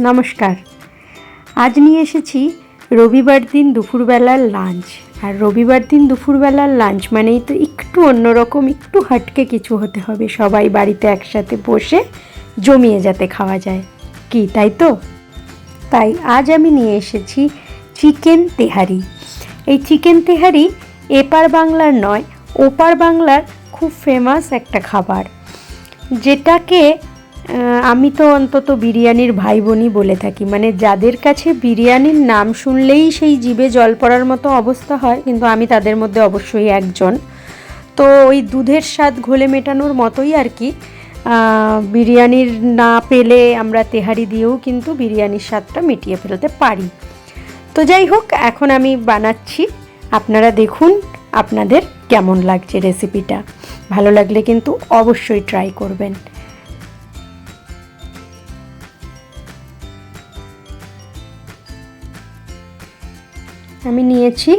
নমস্কার। আজ নিয়ে এসেছি রবিবার দিন দুপুরবেলার লাঞ্চ আর রবিবার দিন দুপুরবেলার লাঞ্চ মানেই তো একটু অন্যরকম, একটু হাটকে কিছু হতে হবে। সবাই বাড়িতে একসাথে বসে জমিয়ে যাতে খাওয়া যায়। কি, তাই তো? তাই আজ আমি নিয়ে এসেছি চিকেন তেহারি। এই চিকেন তেহারি এপার বাংলার নয়, ওপার বাংলার খুব ফেমাস একটা খাবার। যেটাকে আমি তো অন্তত বিরিয়ানির ভাই বোনই বলে থাকি। মানে যাদের কাছে বিরিয়ানির নাম শুনলেই সেই জিভে জল পড়ার মতো অবস্থা হয়, কিন্তু আমি তাদের মধ্যে অবশ্যই একজন। তো ওই দুধের স্বাদ ঘোলে মেটানোর মতোই আর কি। বিরিয়ানির না পেলে আমরা তেহারি দিয়েও কিন্তু বিরিয়ানির স্বাদটা মিটিয়ে ফেলতে পারি। তো যাই হোক, এখন আমি বানাচ্ছি। আপনারা দেখুন আপনাদের কেমন লাগছে রেসিপিটা। ভালো লাগলে কিন্তু অবশ্যই ট্রাই করবেন। আমি নিয়েছি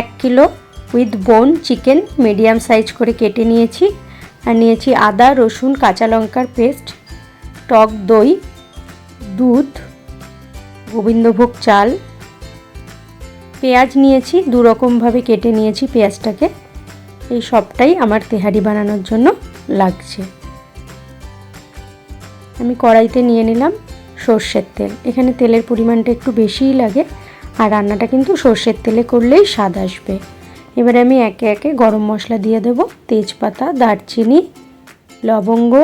এক kilo with bone chicken, medium size করে কেটে নিয়েছি। আর নিয়েছি আদা, রসুন, কাঁচা লঙ্কার পেস্ট, টক দই, দুধ, গোবিন্দভোগ চাল। পেঁয়াজ নিয়েছি, দু রকমভাবে কেটে নিয়েছি পেঁয়াজটাকে। এই সবটাই আমার তেহারি বানানোর জন্য লাগছে। আমি কড়াইতে নিয়ে নিলাম সর্ষের তেল। এখানে তেলের পরিমাণটা একটু বেশিই লাগে। আর রান্নাটা কিন্তু সর্ষের তেলে করলেই স্বাদ আসবে। এবারে আমি একে একে গরম মশলা দিয়ে দেব। তেজপাতা, দারচিনি, লবঙ্গ,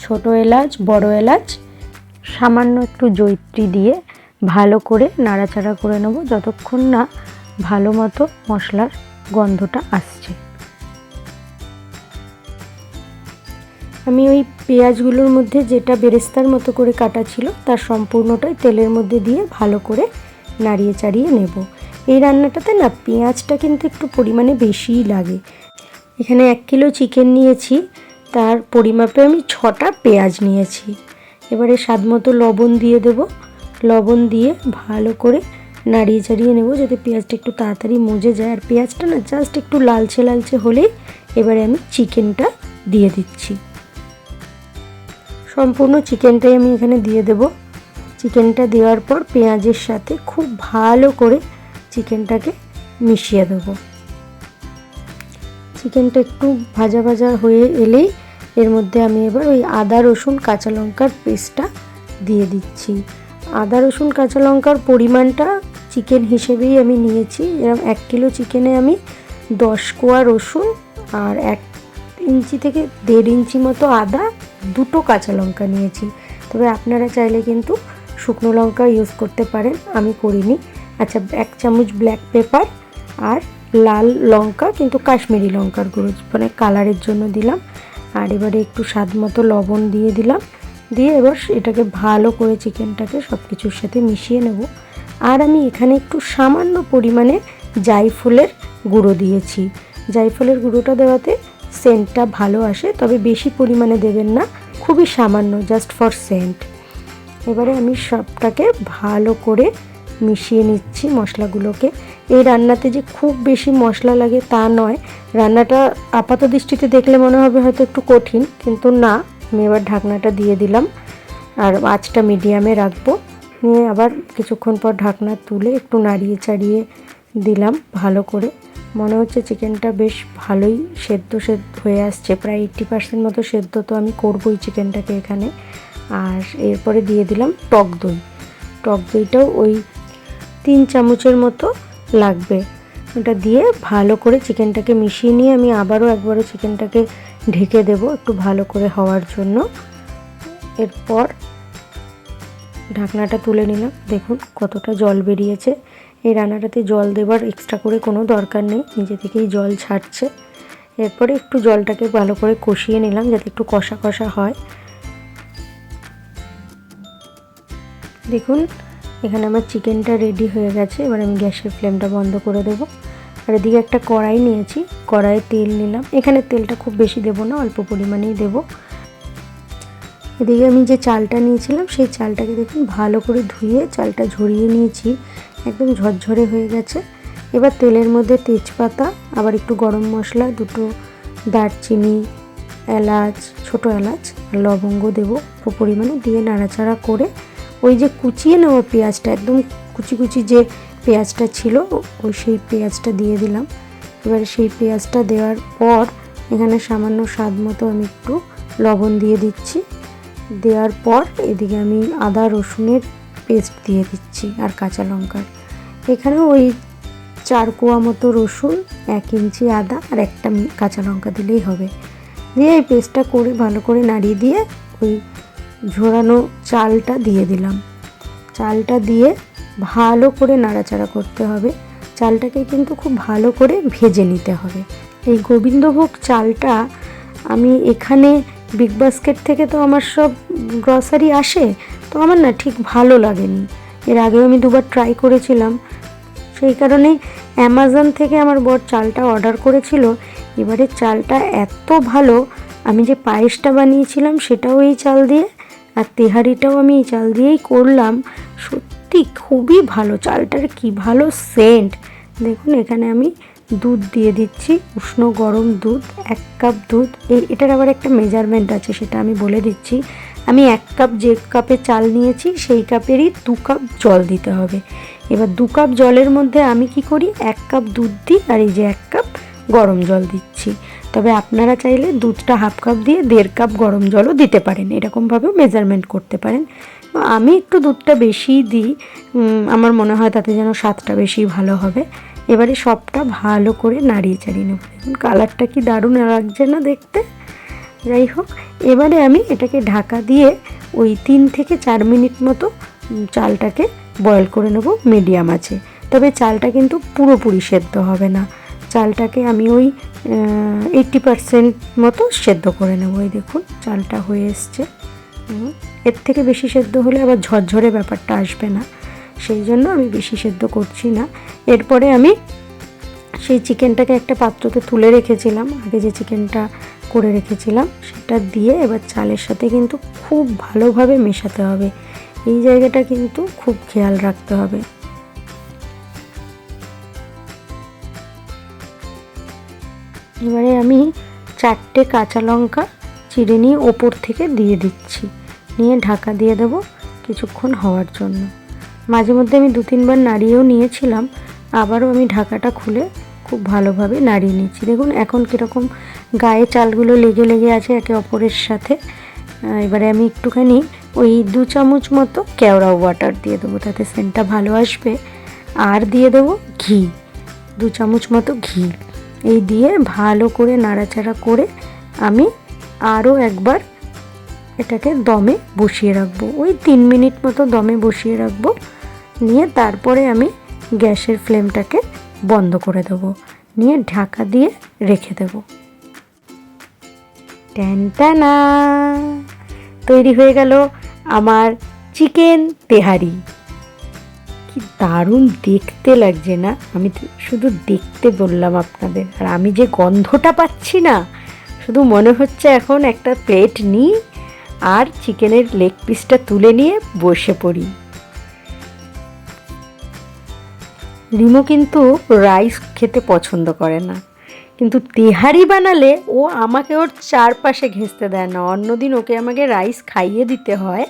ছোট এলাচ, বড় এলাচ, সামান্য একটু জৈত্রী দিয়ে ভালো করে নাড়াচাড়া করে নেব যতক্ষণ না ভালো মতো মশলার গন্ধটা আসছে। আমি ওই পেঁয়াজগুলোর মধ্যে যেটা বেরেস্তার মতো করে কাটা ছিল, তার সম্পূর্ণটাই তেলের মধ্যে দিয়ে ভালো করে নাড়িয়ে চাড়িয়ে নেব। এই রান্নাটাতে না পেঁয়াজটা কিন্তু একটু পরিমাণে বেশিই লাগে। এখানে এক কিলো চিকেন নিয়েছি, তার পরিমাপে আমি ছটা পেঁয়াজ নিয়েছি। এবারে স্বাদ মতো লবণ দিয়ে দেব। লবণ দিয়ে ভালো করে নাড়িয়ে চাড়িয়ে নেব যাতে পেঁয়াজটা একটু তাড়াতাড়ি মজে যায়। আর পেঁয়াজটা না জাস্ট একটু লালচে লালচে হলেই এবারে আমি চিকেনটা দিয়ে দিচ্ছি। সম্পূর্ণ চিকেনটাই আমি এখানে দিয়ে দেব। চিকেনটা দেওয়ার পর পেঁয়াজের সাথে খুব ভালো করে চিকেনটাকে মিশিয়ে দেবো। চিকেনটা একটু ভাজা ভাজা হয়ে এলেই এর মধ্যে আমি এবার ওই আদা, রসুন, কাঁচা লঙ্কার পেস্টটা দিয়ে দিচ্ছি। আদা, রসুন, কাঁচা লঙ্কার পরিমাণটা চিকেন হিসেবেই আমি নিয়েছি। এরকম এক কিলো চিকেনে আমি দশ কোয়া রসুন আর এক ইঞ্চি থেকে দেড় ইঞ্চি মতো আদা, দুটো কাঁচা লঙ্কা নিয়েছি। তবে আপনারা চাইলে কিন্তু শুকনো লঙ্কা ইউজ করতে পারেন, আমি করিনি। আচ্ছা এক চামচ ব্ল্যাক পেপার আর লাল লঙ্কা, কিন্তু কাশ্মীরি লঙ্কার গুঁড়ো মানে কালারের জন্য দিলাম। আর এবারে একটু স্বাদ মতো লবণ দিয়ে দিলাম। দিয়ে এবার এটাকে ভালো করে চিকেনটাকে সব কিছুর সাথে মিশিয়ে নেব। আর আমি এখানে একটু সামান্য পরিমাণে জাইফলের গুঁড়ো দিয়েছি। জাইফলের গুঁড়োটা দেওয়াতে সেন্টটা ভালো আসে, তবে বেশি পরিমাণে দেবেন না, খুবই সামান্য জাস্ট ফর সেন্ট এবারে আমি সবটাকে ভালো করে মিশিয়ে নিচ্ছি মশলাগুলোকে। এই রান্নাতে যে খুব বেশি মশলা লাগে তা নয়। রান্নাটা আপাত দৃষ্টিতে দেখলে মনে হবে হয়তো একটু কঠিন, কিন্তু না, আমি এবার ঢাকনাটা দিয়ে দিলাম। আর আঁচটা মিডিয়ামে রাখব। নিয়ে আবার কিছুক্ষণ পর ঢাকনা তুলে একটু নাড়িয়ে চাড়িয়ে দিলাম ভালো করে। মনে হচ্ছে চিকেনটা বেশ ভালোই সেদ্ধ সেদ্ধ হয়ে আসছে। প্রায় এইট্টি পার্সেন্ট মতো সেদ্ধ তো আমি করবোই চিকেনটাকে এখানে। আর এরপরে দিয়ে দিলাম টক দই। টক দইটাও ওই তিন চামচের মতো লাগবে। ওটা দিয়ে ভালো করে চিকেনটাকে মিশিয়ে নিয়ে আমি আবারও একবারও চিকেনটাকে ঢেকে দেব একটু ভালো করে হওয়ার জন্য। এরপর ঢাকনাটা তুলে নিলাম। দেখুন কতটা জল বেরিয়েছে। এই রান্নাটাতে জল দেবার এক্সট্রা করে কোনো দরকার নেই, নিজে থেকেই জল ছাড়ছে। এরপরে একটু জলটাকে ভালো করে কষিয়ে নিলাম যাতে একটু কষা কষা হয়। দেখুন, এখানে আমার চিকেনটা রেডি হয়ে গেছে। এবার আমি গ্যাসের ফ্লেমটা বন্ধ করে দেবো। আর এদিকে একটা কড়াই নিয়েছি। কড়াইয়ে তেল নিলাম। এখানে তেলটা খুব বেশি দেবো না, অল্প পরিমাণেই দেবো। এদিকে আমি যে চালটা নিয়েছিলাম, সেই চালটাকে দেখুন ভালো করে ধুয়ে চালটা ঝরিয়ে নিয়েছি। একদম ঝরঝরে হয়ে গেছে। এবার তেলের মধ্যে তেজপাতা, আবার একটু গরম মশলা, দুটো দারচিনি, এলাচ, ছোট এলাচ লবঙ্গ দেবো। পরিমাণে দিয়ে নাড়াচাড়া করে ওই যে কুচিয়ে নেওয়া পেঁয়াজটা, একদম কুচি কুচি যে পেঁয়াজটা ছিল ওই সেই পেঁয়াজটা দিয়ে দিলাম। এবারে সেই পেঁয়াজটা দেওয়ার পর এখানে সামান্য স্বাদ মতো আমি একটু লবণ দিয়ে দিচ্ছি। দেওয়ার পর এদিকে আমি আদা রসুনের পেস্ট দিয়ে দিচ্ছি আর কাঁচা লঙ্কার। এখানে ওই চার কোয়া মতো রসুন, এক ইঞ্চি আদা আর একটা কাঁচা লঙ্কা দিলেই হবে। দিয়ে এই পেস্টটা করে, ভালো করে নাড়িয়ে দিয়ে ওই ঝোরানো চালটা দিয়ে দিলাম। চালটা দিয়ে ভালো করে নাড়াচাড়া করতে হবে। চালটাকে কিন্তু খুব ভালো করে ভেজে নিতে হবে। এই গোবিন্দভোগ চালটা আমি এখানে বিগ বাস্কেট থেকে তো আমার সব গ্রসারি আসে, তো আমার না ঠিক ভালো লাগেনি। এর আগেও আমি দুবার ট্রাই করেছিলাম। সেই কারণে অ্যামাজন থেকে আমার বর চালটা অর্ডার করেছিল। এবারে চালটা এত ভালো, আমি যে পায়েসটা বানিয়েছিলাম সেটাও এই চাল দিয়ে আর তেহারিটাও আমি এই চাল দিয়েই করলাম। সত্যি খুবই ভালো চালটার কি ভালো সেন্ট দেখুন, এখানে আমি দুধ দিয়ে দিচ্ছি, উষ্ণ গরম দুধ, এক কাপ দুধ। এই, এটার আবার একটা মেজারমেন্ট আছে, সেটা আমি বলে দিচ্ছি। আমি এক কাপ যে কাপে চাল নিয়েছি, সেই কাপেরই দু কাপ জল দিতে হবে। এবার দু কাপ জলের মধ্যে আমি কি করি? এক কাপ দুধ দিই আর এই যে এক কাপ গরম জল দিচ্ছি। তবে আপনারা চাইলে দুধটা হাফ কাপ দিয়ে দেড় কাপ গরম জলও দিতে পারেন। এরকমভাবেও মেজারমেন্ট করতে পারেন। আমি একটু দুধটা বেশিই দিই আমার মনে হয় তাতে যেন স্বাদটা বেশি ভালো হবে। এবারে সবটা ভালো করে নাড়িয়ে চাড়িয়ে নেব। কালারটা কি দারুণ লাগছে না দেখতে? যাই হোক, এবারে আমি এটাকে ঢাকা দিয়ে ওই তিন থেকে চার মিনিট মতো চালটাকে বয়েল করে নেব মিডিয়াম আছে তবে চালটা কিন্তু পুরোপুরি সেদ্ধ হবে না। চালটাকে আমি ওই এইট্টি পারসেন্ট মতো সেদ্ধ করে নেব। এই দেখুন, চালটা হয়ে এসছে। এর থেকে বেশি সেদ্ধ হলে আবার ঝরঝরে ব্যাপারটা আসবে না। সেই জন্য আমি বেশি সেদ্ধ করছি না। এরপরে আমি সেই চিকেনটাকে একটা পাত্রতে তুলে রেখেছিলাম। আগে যে চিকেনটা করে রেখেছিলাম, সেটা দিয়ে এবার চালের সাথে কিন্তু খুব ভালোভাবে মেশাতে হবে। এই জায়গাটা কিন্তু খুব খেয়াল রাখতে হবে। এবারে আমি চারটে কাঁচা লঙ্কা চিড়ে নিয়ে ওপর থেকে দিয়ে দিচ্ছি। নিয়ে ঢাকা দিয়ে দেবো কিছুক্ষণ হওয়ার জন্য। মাঝে মধ্যে আমি দু তিনবার নাড়িয়েও নিয়েছিলাম, আবারও আমি ঢাকাটা খুলে খুব ভালোভাবে নাড়িয়ে নিচ্ছি। দেখুন এখন কীরকম গায়ে চালগুলো লেগে লেগে আছে একে অপরের সাথে। এবারে আমি একটুখানি ওই দু চামচ মতো কেওড়া ওয়াটার দিয়ে দেবো, তাতে সেন্টটা ভালো আসবে। আর দিয়ে দেবো ঘি, দু চামচ মতো ঘি। এই দিয়ে ভালো করে নাড়াচাড়া করে আমি আরও একবার এটাকে দমে বসিয়ে রাখব। ওই তিন মিনিট মতো দমে বসিয়ে রাখব। নিয়ে তারপরে আমি গ্যাসের ফ্লেমটাকে বন্ধ করে দেবো। নিয়ে ঢাকা দিয়ে রেখে দেবো। ট্যানটানা তৈরি হয়ে গেল আমার চিকেন তেহারি। কি দারুণ দেখতে লাগছে না? আমি শুধু দেখতে বললাম আপনাদের। আর আমি যে গন্ধটা পাচ্ছি না, শুধু মনে হচ্ছে এখন একটা প্লেট নিই আর চিকেনের লেগ পিসটা তুলে নিয়ে বসে পড়ি। রিমো কিন্তু রাইস খেতে পছন্দ করে না। কিন্তু তেহারি বানালে ও আমাকে ওর চারপাশে ঘেঁচতে দেয় না। অন্যদিন ওকে আমাকে রাইস খাইয়ে দিতে হয়।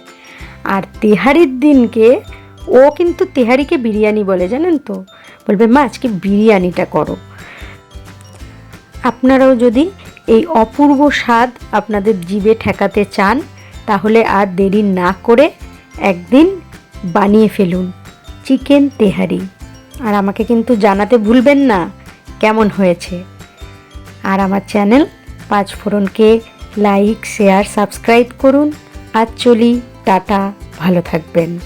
আর তেহারির দিনকে ও কিন্তু তেহারিকে বিরিয়ানি বলে, জানেন তো? বলবে, মা, আজকে বিরিয়ানিটা করো। আপনারাও যদি এই অপূর্ব স্বাদ আপনাদের জিভে ঠেকাতে চান, তাহলে আর দেরি না করে একদিন বানিয়ে ফেলুন চিকেন তেহারি। আর আমাকে কিন্তু জানাতে ভুলবেন না কেমন হয়েছে। আর আমার চ্যানেল পাঁচ ফোড়নকে লাইক, শেয়ার, সাবস্ক্রাইব করুন। আর চলি, টাটা, ভালো থাকবেন।